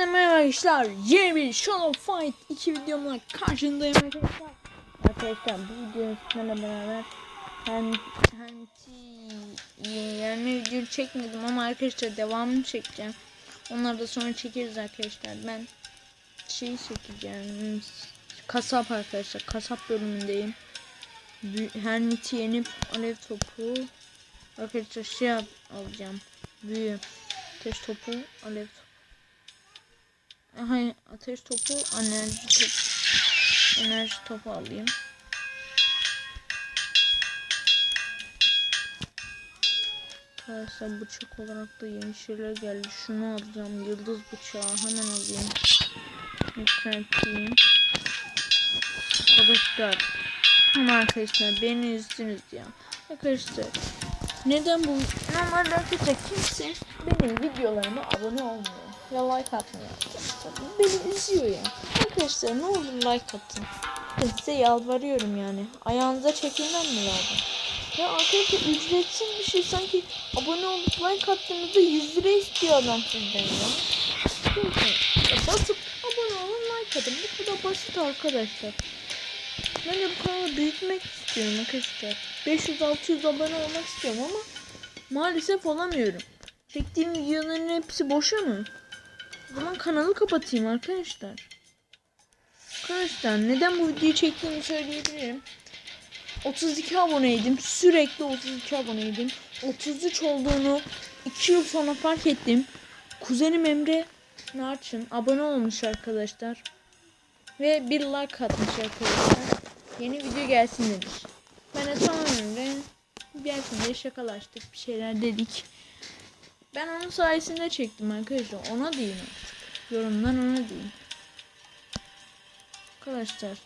Hepinize merhaba arkadaşlar. Yeni bir Shadow Fight 2 videomla karşınızdayım arkadaşlar. Arkadaşlar bu videonun sizlerle beraber hem hem yani video çekmedim ama arkadaşlar devamını çekeceğim. Onları da sonra çekeriz arkadaşlar. Ben şey çekeceğim. Kasap arkadaşlar. Kasap bölümündeyim. Bü- Hermit'i yenip alev topu arkadaşlar şey alacağım. Büyü. Ateş topu, alev topu. Hayır, ateş topu, enerji topu. Enerji topu alayım. Arkadaşlar bıçak olarak da yeni şeyler geldi. Şunu alacağım. Yıldız bıçağı hemen alayım. Yükselteyim. Arkadaşlar. Ama arkadaşlar beni üzdünüz ya. Arkadaşlar neden bu? Normalde arkadaşlar kimse benim videolarıma abone olmuyor. Ya like arkadaşlar. Beni üzüyor ya. Arkadaşlar ne olur like atın. Size yalvarıyorum yani. Ayağınıza çekilmem mi lazım? Ya arkadaşlar ücretsiz bir şey sanki abone olup like attığınızda 100 lira istiyor adam sizden ya. Ya basıp abone olun like atın. Bu kadar basit arkadaşlar. Ben de bu kanalı büyütmek istiyorum arkadaşlar. 500-600 abone olmak istiyorum ama maalesef olamıyorum. Çektiğim videoların hepsi boşa mı? O zaman kanalı kapatayım arkadaşlar. Arkadaşlar neden bu videoyu çektiğimi söyleyebilirim. 32 aboneydim. Sürekli 32 aboneydim. 33 olduğunu 2 yıl sonra fark ettim. Kuzenim Emre Narçın abone olmuş arkadaşlar. Ve bir like atmış arkadaşlar. Yeni video gelsin demiş. Ben de tamam Emre. Gelsin diye şakalaştık. Bir şeyler dedik. Ben onun sayesinde çektim arkadaşlar. Ona diyeyim artık. Yorumdan ona diyeyim. Arkadaşlar.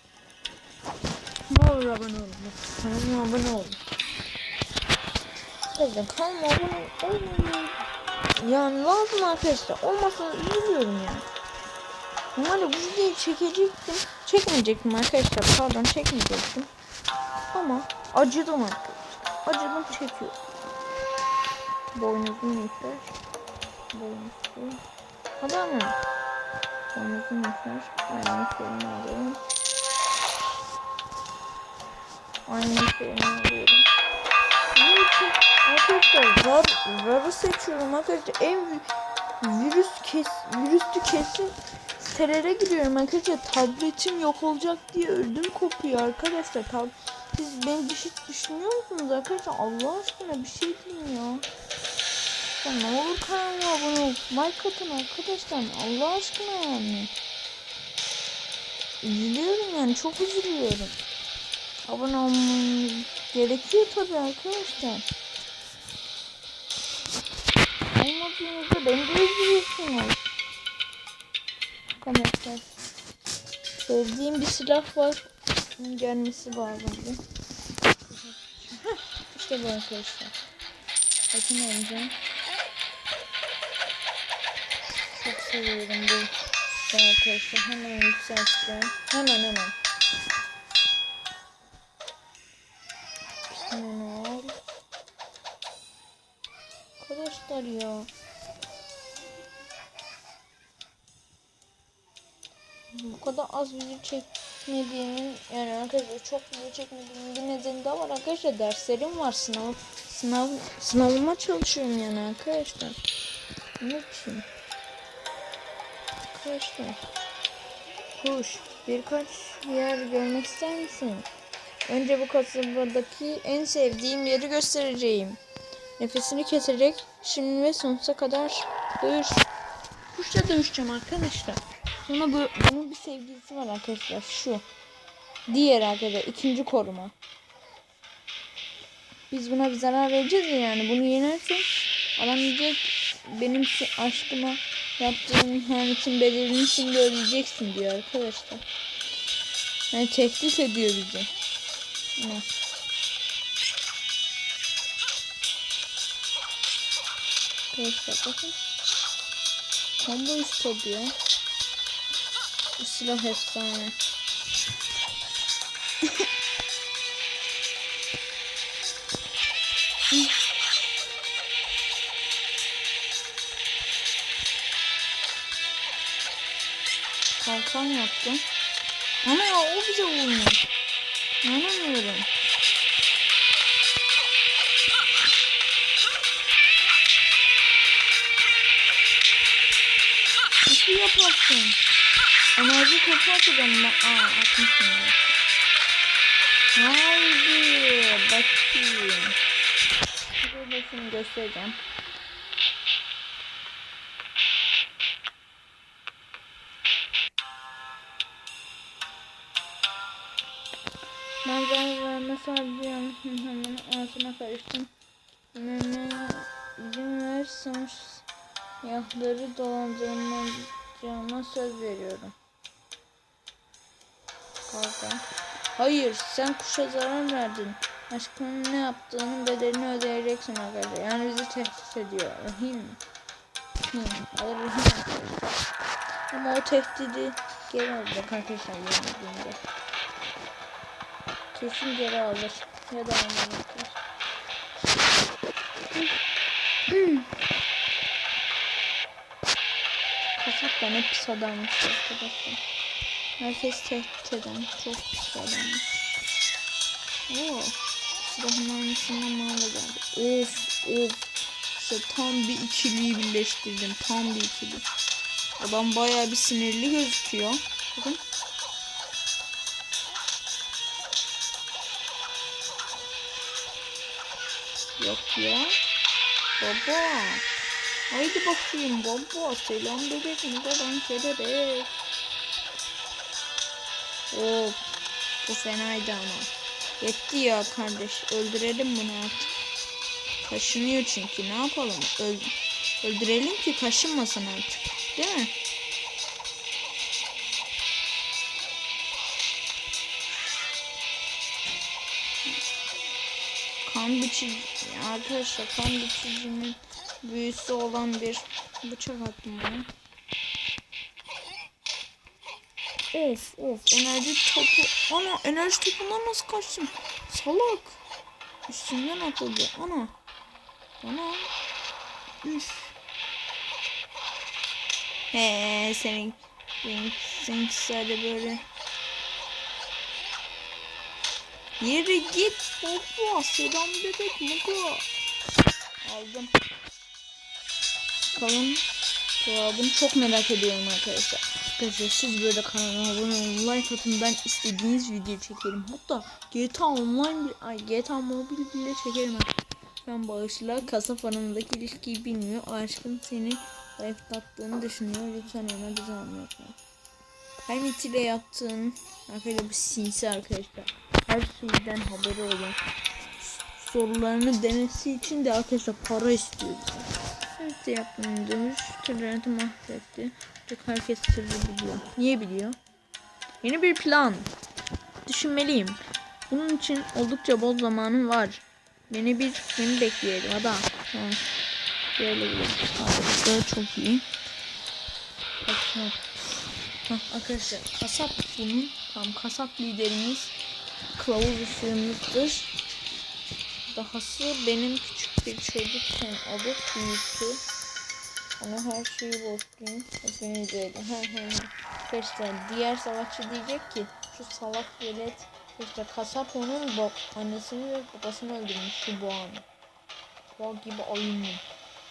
Ne olur abone olun. Kanalıma abone olun. Arkadaşlar kanalıma abone olun. Yani lazım arkadaşlar. Olmasa üzülüyorum yani. Normalde bu videoyu çekecektim. Çekmeyecektim arkadaşlar. Pardon çekmeyecektim. Ama acıdım arkadaşlar. Acıdım çekiyor. Boynuzun ipler. Boynuzlu. Adam mı? Boynuzun ipler. Aynı şeyini alıyorum. Aynı şeyini alıyorum. Arkadaşlar rar, rarı seçiyorum arkadaşlar. En virüs kes, virüslü kesin teröre giriyorum arkadaşlar. Tabletim yok olacak diye öldüm kopuyor arkadaşlar. Tab Siz beni hiç düşünüyor musunuz arkadaşlar? Allah aşkına bir şey deyin ya. Ya ne olur kanalıma abone ol. Like atın arkadaşlar. Allah aşkına yani. Üzülüyorum yani. Çok üzülüyorum. Abone olmanız gerekiyor tabii arkadaşlar. Olmadığınızda beni de üzülüyorsunuz. Arkadaşlar. Sevdiğim bir silah var. Onun gelmesi lazımdı. işte bu arkadaşlar. Bakın alacağım. Seviyorum bu. Arkadaşlar hemen yükselteceğim. Hemen hemen. Hemen al. Arkadaşlar ya. Bu kadar az video çekmediğimin yani arkadaşlar çok video çekmediğimin bir nedeni daha var arkadaşlar derslerim var sınav sınav sınavıma çalışıyorum yani arkadaşlar. Ne için? Arkadaşlar. Kuş birkaç yer görmek ister misin? Önce bu kasabadaki en sevdiğim yeri göstereceğim. Nefesini kesecek. Şimdi ve sonsuza kadar dövüş. Kuşla dövüşeceğim arkadaşlar. Sonra bu, bunun bir sevgilisi var arkadaşlar. Şu. Diğer arkadaşlar. ikinci koruma. Biz buna bir zarar vereceğiz ya yani. Bunu yenersek adam diyecek benim aşkıma yaptığım ihanetin bedelini şimdi ödeyeceksin diyor arkadaşlar. Yani tehdit ediyor bizi. Ne? Arkadaşlar bakın. Combo. Bu silah efsane. Kalkan yaptı. Ama ya o bize vurmuş. İnanamıyorum. Nasıl yaparsın? Enerji ben. Aa atmışım. Haydi bakayım. Dur da şimdi göstereceğim. Ben mesela diyorum hemen ağzına karıştım. Meme izin verirsem yahları dolandırmacağıma söz veriyorum. Kalka. Hayır sen kuşa zarar verdin. Aşkının ne yaptığının bedelini ödeyeceksin arkadaşlar. Yani bizi tehdit ediyor. Rahim. Rahim. Adı Rahim. Ama o tehdidi geri alacak arkadaşlar yenildiğinde. Kesin geri alır. Ya da almalıdır. Kasap da ne pis adammış arkadaşlar. Herkes tehdit eden çok pis adammış. Oo. Silahın aynısından bana da geldi. Of of. İşte tam bir ikiliyi birleştirdim. Tam bir ikili. Adam bayağı bir sinirli gözüküyor. Bakın. Yok ya. Baba. Haydi bakayım baba. Selam bebek. Ne kadar kelebek. Of. Bu fenaydı ama. Yetti ya kardeş. Öldürelim bunu artık. Kaşınıyor çünkü. Ne yapalım? Öl öldürelim ki kaşınmasın artık. Değil mi? Kan biçici arkadaşlar kan biçicinin büyüsü olan bir bıçak attım bana. Of of enerji topu. Ana enerji topundan nasıl kaçtım? Salak. Üstünden atıldı. Ana. Ana. Üf. He senin senin senin böyle Yere git. Baba selam bebek mugo Aldım. Bakalım Cevabını çok merak ediyorum arkadaşlar. Arkadaşlar siz böyle kanala abone olun like atın. Ben istediğiniz video çekerim. Hatta GTA Online ay GTA Mobile bile çekerim. Ben bağışla kasa fanındaki ilişkiyi bilmiyor. Aşkın seni zayıflattığını düşünüyor. Lütfen ona anlatma her ile yaptığın arkadaşlar bu sinsi arkadaşlar her şeyden haberi olan sorularını demesi için de arkadaşlar para istiyor bizden. Evet de yaptığını demiş. Tırlarını mahvetti. Çok herkes sırrı biliyor. Niye biliyor? Yeni bir plan. Düşünmeliyim. Bunun için oldukça bol zamanım var. Beni bir beni bekleyelim. Adam. Tamam. Böyle gidelim. Harika. Çok iyi. Hah, arkadaşlar kasap bunun. Tam kasap liderimiz kılavuz ışığımızdır. Dahası benim küçük bir çocukken alıp büyüttü. Ama her şeyi. He he he. Arkadaşlar diğer savaşçı diyecek ki şu salak velet işte kasap onun bab annesini ve babasını öldürmüş şu boğanı. Boğa gibi oyunlu.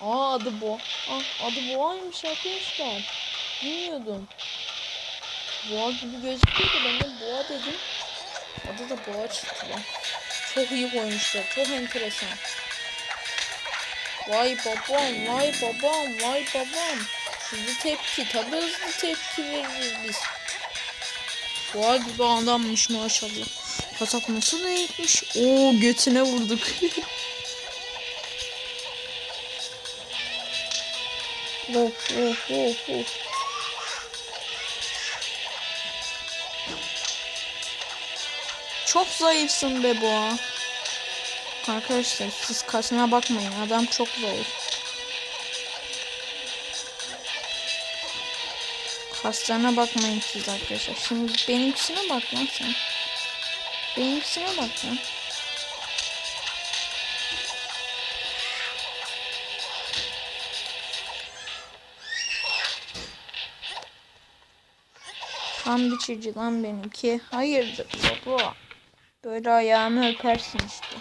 Aa adı boğa. Aa adı boğaymış arkadaşlar. Bilmiyordum. Boğa gibi gözüküyordu ben de boğa dedim. Adı da boğa çıktı lan. Çok iyi koymuşlar. Çok enteresan. Vay babam, vay babam, vay babam. Hızlı tepki. Tabi hızlı tepki veririz biz. Boğa gibi adammış maşallah. Kasap nasıl eğitmiş. Oo götüne vurduk. of of of of. Çok zayıfsın be boğa. Arkadaşlar siz kasına bakmayın. Adam çok zayıf. Kaslarına bakmayın siz arkadaşlar. Şimdi benimkisine bak lan sen. Benimkisine bak lan. Kan biçici lan benimki. Hayırdır baba. Böyle ayağımı öpersin işte.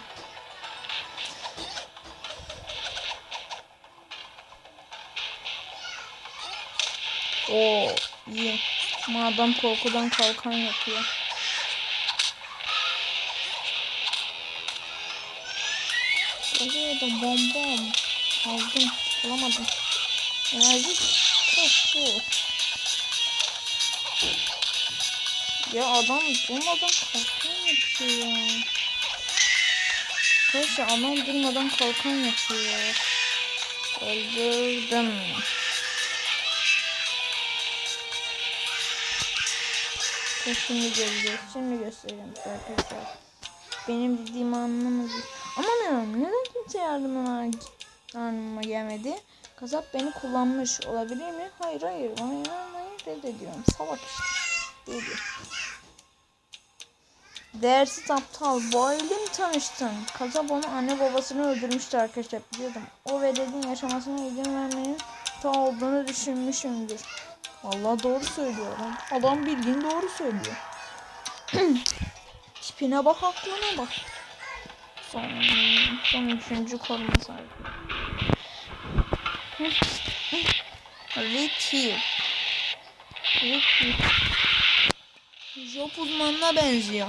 Oo iyi. Ama adam korkudan kalkan yapıyor. Oluyor da bom bom. Aldım. Alamadım. Enerji koştu. Ya adam durmadan yapıyor ya. Arkadaşlar adam durmadan kalkan yapıyor. Öldürdüm. Şimdi göreceğiz. Şimdi göstereceğim size arkadaşlar. Benim dediğimi anlamadı. Aman neden kimse yardımına yardımıma gelmedi? Kasap beni kullanmış olabilir mi? Hayır hayır. Hayır hayır reddediyorum. Salak işte. Değil. Değersiz aptal. Bu mi tanıştın? Kasap onu anne babasını öldürmüştü arkadaşlar biliyordum. O ve dediğin yaşamasına izin vermenin ta olduğunu düşünmüşümdür. Vallahi doğru söylüyor adam. Adam bildiğin doğru söylüyor. Tipine bak aklına bak. Son, son üçüncü koruma sahibi. Red Hill. Job uzmanına benziyor.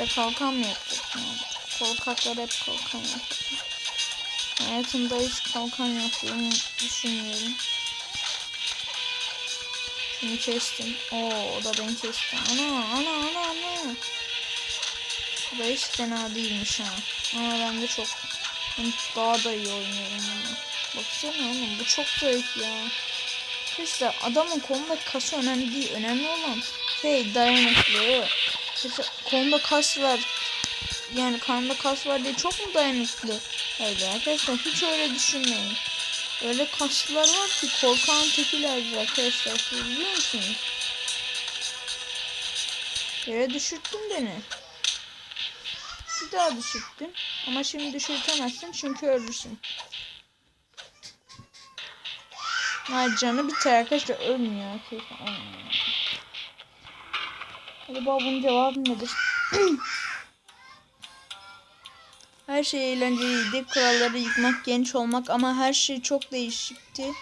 İşte kalkan mı yapacak? Korkaklar hep kalkan yapacak. Hayatımda hiç kalkan yaptığımı düşünmüyorum. Şunu kestim. Oo, o da beni kesti. Ana, ana, ana, ana. Bu da hiç fena değilmiş ha. Ama ben de çok daha da iyi oynuyorum bunu. Baksana oğlum bu çok zayıf ya. İşte adamın kolundaki kası önemli değil. Önemli olan şey dayanıklı. İşte kolunda kas var. Yani karnında kas var diye çok mu dayanıklı? Öyle arkadaşlar hiç öyle düşünmeyin. Öyle kaslılar var ki korkan tekilerdir arkadaşlar. Siz biliyor musunuz? Yere düşürttün beni. Bir daha düşürttün. Ama şimdi düşürtemezsin çünkü ölürsün. Ha canı biter arkadaşlar ölmüyor. Acaba bunun cevabı nedir? Her şey eğlenceliydi. Kuralları yıkmak, genç olmak ama her şey çok değişikti.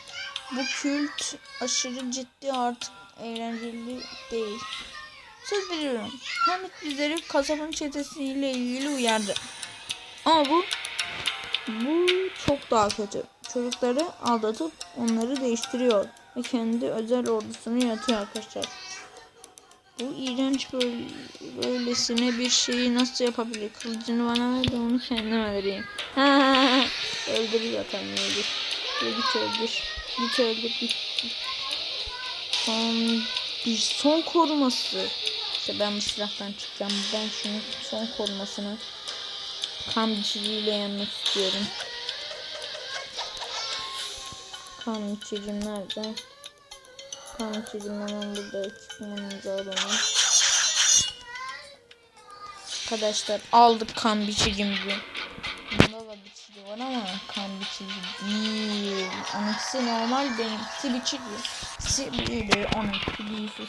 Bu kült aşırı ciddi artık eğlenceli değil. Söz veriyorum. Hamit bizleri kasabın çetesiyle ilgili uyardı. Ama bu bu çok daha kötü. Çocukları aldatıp onları değiştiriyor ve kendi özel ordusunu yaratıyor arkadaşlar. Bu iğrenç böyle, böylesine bir şeyi nasıl yapabilir? Kılıcını bana ver de onu kendime vereyim. Öldür zaten öldür. Ve git öldür. Git öldür git. Son bir son koruması. İşte ben bu silahtan çıkacağım. Ben şunu son korumasını kan biçiciyle yenmek istiyorum. Kan biçicim nerede? Kan biçicim hemen burada çıkmanızı alalım. Arkadaşlar aldık kan biçicimizi. Bunda da biçici var ama kan biçici değil. Onunkisi normal benimkisi biçici. İkisi büyülü onunki büyüsüz.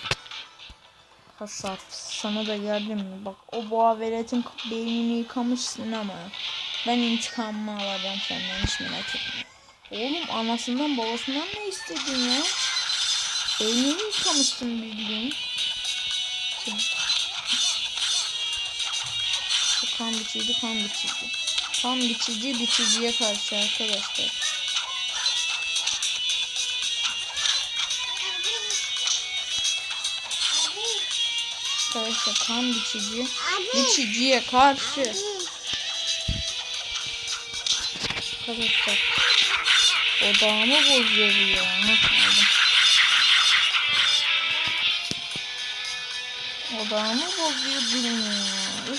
Kasap sana da geldim mi? Bak o boğa veletin beynini yıkamışsın ama ben intikamımı alacağım senden hiç merak etme. Oğlum anasından babasından ne istedin ya? Beynini yıkamışsın bildiğin. Kan biçici kan biçici. Kan biçici biçiciye karşı arkadaşlar. Arkadaşlar kan biçici biçiciye karşı. Arkadaşlar odağımı bozuyor ya. Heh, Adamı bozuyor bilmiyor.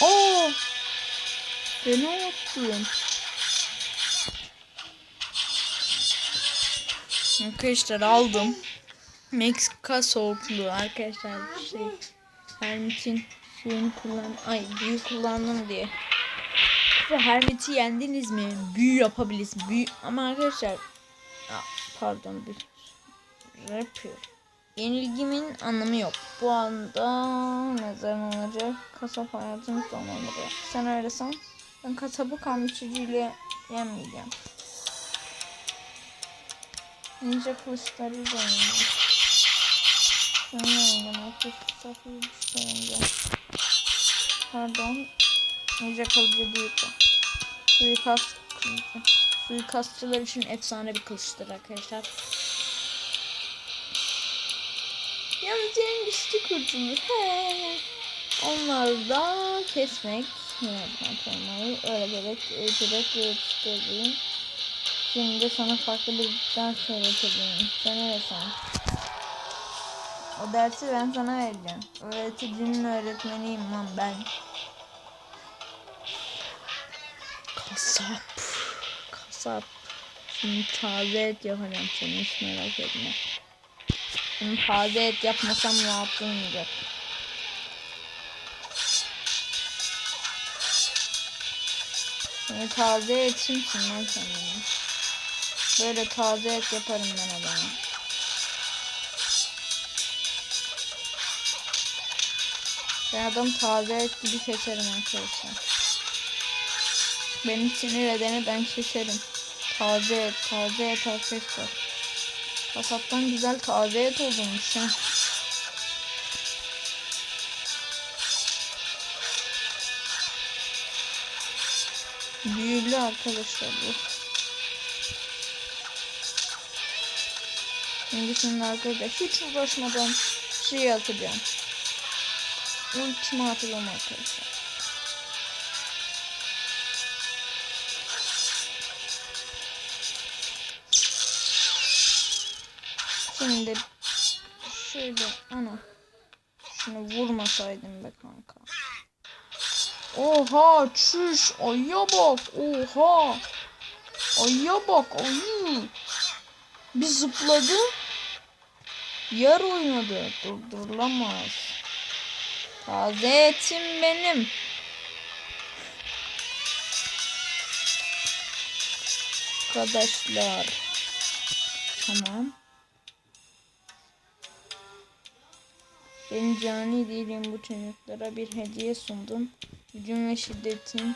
Oo! Oh! Beni unuttun. Arkadaşlar aldım. Meksika soğukluğu arkadaşlar şey. Hermitin suyunu kullan ay büyü kullandım diye. Ve Hermit'i yendiniz mi? Büyü yapabiliriz. Büyü ama arkadaşlar Aa, pardon bir yapıyor. Yenilgimin anlamı yok. Bu anda mezarın olacak. Kasap hayatını sonlandırıyor. Sen öyle. Ben kasabı kan biçiciyle yenmeyeceğim. Ninja kılıçları oynayacağım. Ben ne oynayacağım? Arkadaşlar oynayacağım. Pardon. Ninja kılıcı değil bu. Suikast kılıcı. Suikastçılar için efsane bir kılıçtır arkadaşlar. Yalnız en güçlü kurtulur. He. Onları da kesmek. Yine pantolonları öğreterek, eğiterek ve yetiştireyim. Şimdi sana farklı bir ders öğreteceğim. Sen öyle san. O dersi ben sana vereceğim. Öğreticinin öğretmeniyim lan ben. Kasap. Kasap. Şimdi taze et yapacağım seni hiç merak etme. Şimdi taze et yapmasam rahat olmayacak. Şimdi taze et kimsin lan sen? Böyle taze et yaparım ben adama. Ben adam taze et gibi keserim arkadaşlar. Beni sinir edeni ben keserim. Taze et, taze et arkadaşlar. Kasaptan güzel taze et olmuş ha. Büyülü arkadaşlar bu. Şimdi şimdi arkadaşlar hiç uğraşmadan şey atacağım. Ultimi atacağım arkadaşlar. Şimdi şöyle ana şunu vurmasaydım be kanka. Oha çüş ayya bak oha ayya bak ayı bir zıpladı yer oynadı durdurulamaz taze etim benim arkadaşlar tamam Ben cani değilim bu çocuklara bir hediye sundum. Gücün ve şiddetin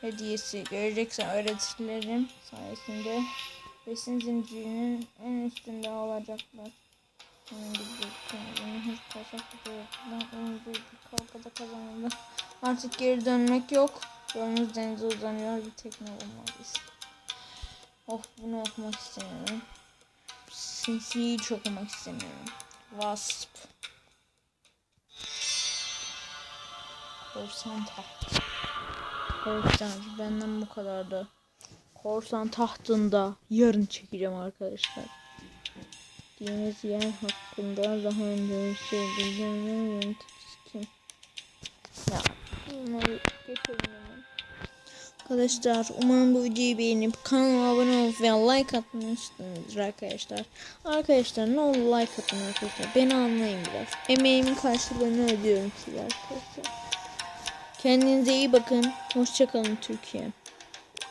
hediyesi. Göreceksen öğretilerim sayesinde besin zincirinin en üstünde olacaklar. Kavgada kazanıldı. Artık geri dönmek yok. Yolumuz denize uzanıyor bir tekne bulmalıyız. Oh bunu okumak istemiyorum. Sinsiyi hiç okumak istemiyorum. Wasp. Korsan taht. Korsan benden bu kadardı. Korsan tahtında yarın çekeceğim arkadaşlar. Deniz yer hakkında daha önce söyleyeceğim yöneticisi kim? Ya bunları geçelim hemen. Arkadaşlar umarım bu videoyu beğenip kanalıma abone olup ve like atmışsınızdır arkadaşlar. Arkadaşlar ne olur like atın arkadaşlar. Beni anlayın biraz. Emeğimin karşılığını ödüyorum size arkadaşlar. Kendinize iyi bakın. Hoşçakalın Türkiye.